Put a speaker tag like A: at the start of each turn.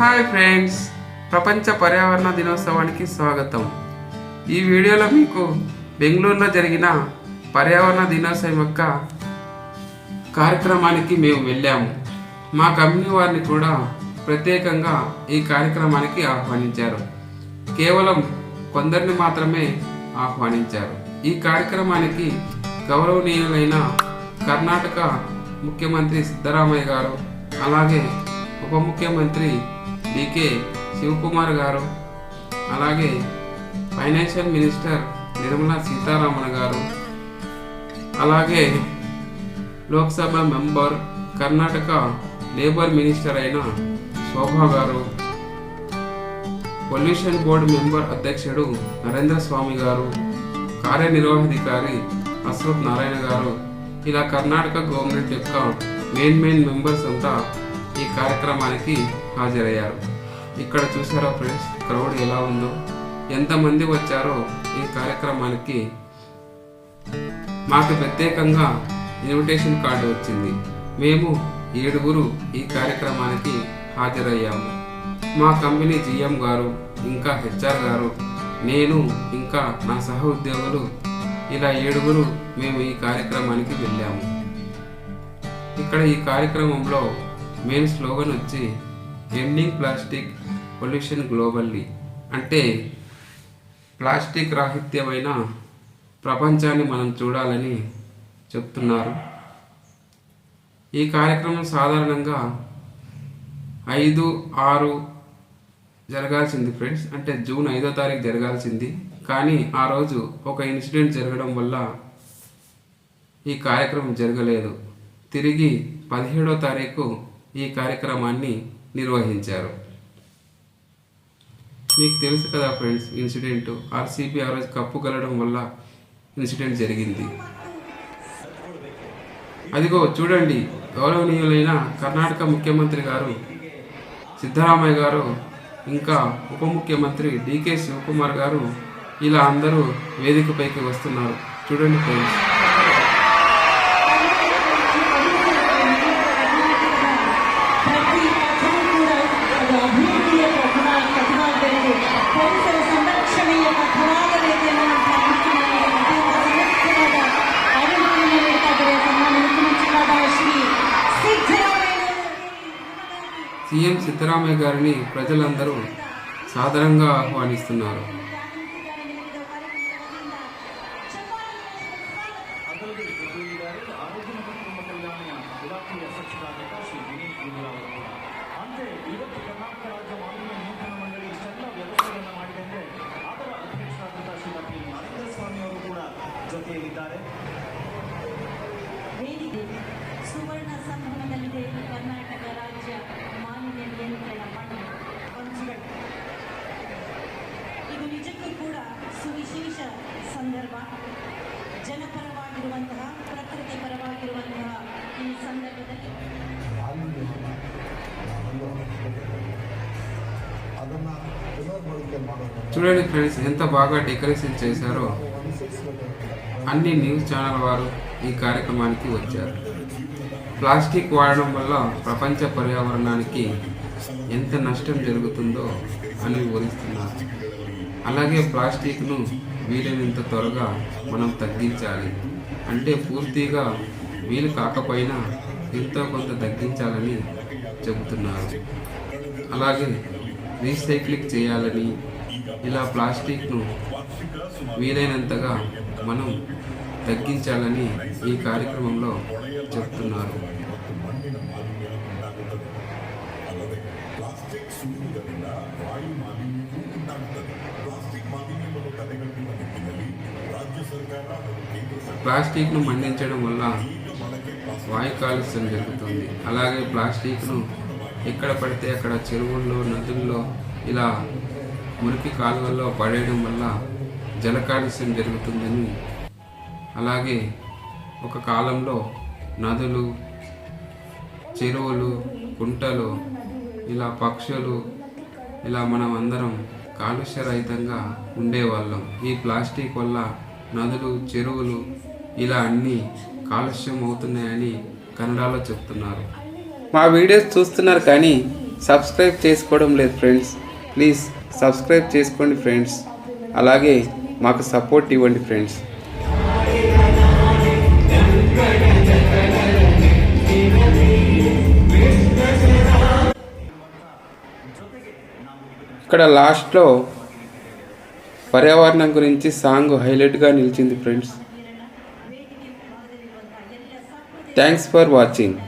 A: Hi friends ప్రపంచ పర్యావరణ దినోత్సవానికి స్వాగతం. ఈ వీడియోలో మీకు బెంగళూరులో జరిగిన పర్యావరణ దినోత్సవం యొక్క కార్యక్రమానికి మేము వెళ్ళాము. మా కంపెనీ వారిని కూడా ప్రత్యేకంగా ఈ కార్యక్రమానికి ఆహ్వానించారు. కేవలం కొందరిని మాత్రమే ఆహ్వానించారు. ఈ కార్యక్రమానికి గౌరవనీయులైన కర్ణాటక ముఖ్యమంత్రి సిద్ధరామయ్య గారు అలాగే ఉప ముఖ్యమంత్రి డికే శివకుమార్ గారు అలాగే ఫైనాన్షియల్ మినిస్టర్ నిర్మలా సీతారామన్ గారు అలాగే Lok Sabha member Karnataka labour minister అయిన శోభా గారు పొల్యూషన్ బోర్డు మెంబర్ అధ్యక్షుడు నరేంద్ర స్వామి గారు కార్యనిర్వహణాధికారి అశ్వత్ నారాయణ గారు. ఇలా కర్ణాటక గవర్నమెంట్ యొక్క మెయిన్ మెయిన్ మెంబర్స్ అంతా ఈ కార్యక్రమానికి హాజరయ్యారు. ఇక్కడ చూసారా ఫ్రెండ్స్ క్రౌడ్ ఎలా ఉందో? ఎంతమంది వచ్చారో ఈ కార్యక్రమానికి మాకు ప్రత్యేకంగా ఇన్విటేషన్ కార్డు వచ్చింది. మేము ఏడుగురు ఈ కార్యక్రమానికి హాజరయ్యాము. మా కంపెనీ జిఎం గారు ఇంకా హెచ్ఆర్ గారు నేను ఇంకా నా సహ ఉద్యోగులు ఇలా ఏడుగురు మేము ఈ కార్యక్రమానికి వెళ్ళాము. ఇక్కడ ఈ కార్యక్రమంలో మెయిన్ స్లోగన్ వచ్చి ఎండింగ్ ప్లాస్టిక్ పొల్యూషన్ గ్లోబల్లీ అంటే ప్లాస్టిక్ రాహిత్యమైన ప్రపంచాన్ని మనం చూడాలని చెప్తున్నారు. ఈ కార్యక్రమం సాధారణంగా ఐదు ఆరు జరగాల్సింది ఫ్రెండ్స్ అంటే జూన్ ఐదో తారీఖు జరగాల్సింది. కానీ ఆ రోజు ఒక ఇన్సిడెంట్ జరగడం వల్ల ఈ కార్యక్రమం జరగలేదు. తిరిగి పదిహేడో తారీఖు ఈ కార్యక్రమాన్ని నిర్వహించారు. మీకు తెలుసు కదా ఫ్రెండ్స్ ఇన్సిడెంట్. ఆర్సీబీ ఆ రోజు కప్పు కలడం వల్ల ఇన్సిడెంట్ జరిగింది. అదిగో చూడండి గౌరవనీయులైన కర్ణాటక ముఖ్యమంత్రి గారు సిద్ధరామయ్య గారు ఇంకా ఉప ముఖ్యమంత్రి డికే శివకుమార్ గారు ఇలా అందరూ వేదికపైకి వస్తున్నారు. చూడండి ఫ్రెండ్స్.
B: ಶ್ರೀಮತಿ ನರೇಂದ್ರ ಸ್ವಾಮಿ ಅವರು ಕೂಡ ಜೊತೆಯಲ್ಲಿದ್ದಾರೆ
C: ವೇದಿಕೆ ಸುವರ್ಣ ಸಂಭ್ರಮದಲ್ಲಿದೆ ಕರ್ನಾಟಕ
A: చూడండి ఫ్రెండ్స్ ఎంత బాగా డెకరేషన్ చేశారో. అన్ని న్యూస్ ఛానల్ వారు ఈ కార్యక్రమానికి వచ్చారు. ప్లాస్టిక్ వాడడం వల్ల ప్రపంచ పర్యావరణానికి ఎంత నష్టం జరుగుతుందో అని వివరిస్తున్నారు అలాగే ప్లాస్టిక్ను వీలైనంత త్వరగా మనం తగ్గించాలి. అంటే పూర్తిగా వీలు కాకపోయినా ఎంతో కొంత తగ్గించాలని చెబుతున్నారు. అలాగే రీసైక్లింగ్ చేయాలని ఇలా ప్లాస్టిక్ను వీలైనంతగా మనం తగ్గించాలని ఈ కార్యక్రమంలో చెప్తున్నారు. ప్లాస్టిక్ను మండించడం వల్ల వాయు కాలుష్యం జరుగుతుంది. అలాగే ప్లాస్టిక్ను ఎక్కడ పడితే అక్కడ చెరువుల్లో నదుల్లో ఇలా మురికి కాలువల్లో పడేయడం వల్ల జల కాలుష్యం జరుగుతుందని అలాగే ఒక కాలంలో నదులు చెరువులు కుంటలు ఇలా పక్షులు ఇలా మనం అందరం కాలుష్యరహితంగా ఉండేవాళ్ళం. ఈ ప్లాస్టిక్ వల్ల నదులు చెరువులు ఇలా అన్నీ కాలుష్యం అవుతున్నాయని కన్నడలో చెప్తున్నారు. మా వీడియోస్ చూస్తున్నారు కానీ సబ్స్క్రైబ్ చేసుకోవడం లేదు ఫ్రెండ్స్. ప్లీజ్ సబ్స్క్రైబ్ చేసుకోండి ఫ్రెండ్స్ అలాగే మాకు సపోర్ట్ ఇవ్వండి ఫ్రెండ్స్ ఇక్కడ లాస్ట్లో పర్యావరణం గురించి సాంగ్ హైలైట్గా నిలిచింది ఫ్రెండ్స్ థ్యాంక్స్ ఫర్ వాచింగ్